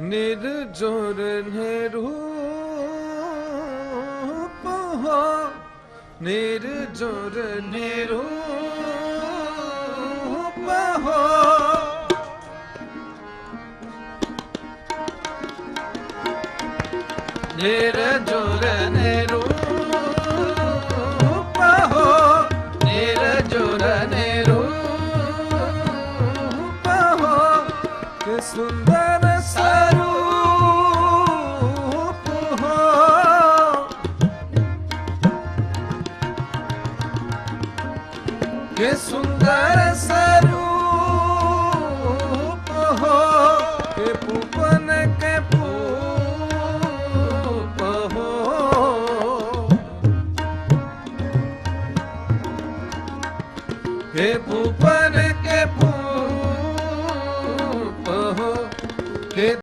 ਨਿਰਜੋਰ ਨਿਰੂਪ ਹੋ। ਨਿਰਜੋਰ ਨਿਰੂਪ ਹੋ। ਨਿਰਜੋਰ ਨਿਰੂਪ ਹੋ। ਨਿਰਜੋਰ ਨਿਰੂਪ ਹੋ। ਕਿ ਸੁੰਦਰ ਕਿ ਸੁੰਦਰ ਸਰੂਪ ਹੋ ਕਿ ਪੂਪਨ ਕੇ ਪੂਪ ਹੋ ਕਿ ਪੂਪਨ ਕੇ ਪੂਪ ਹੋ ਕਿ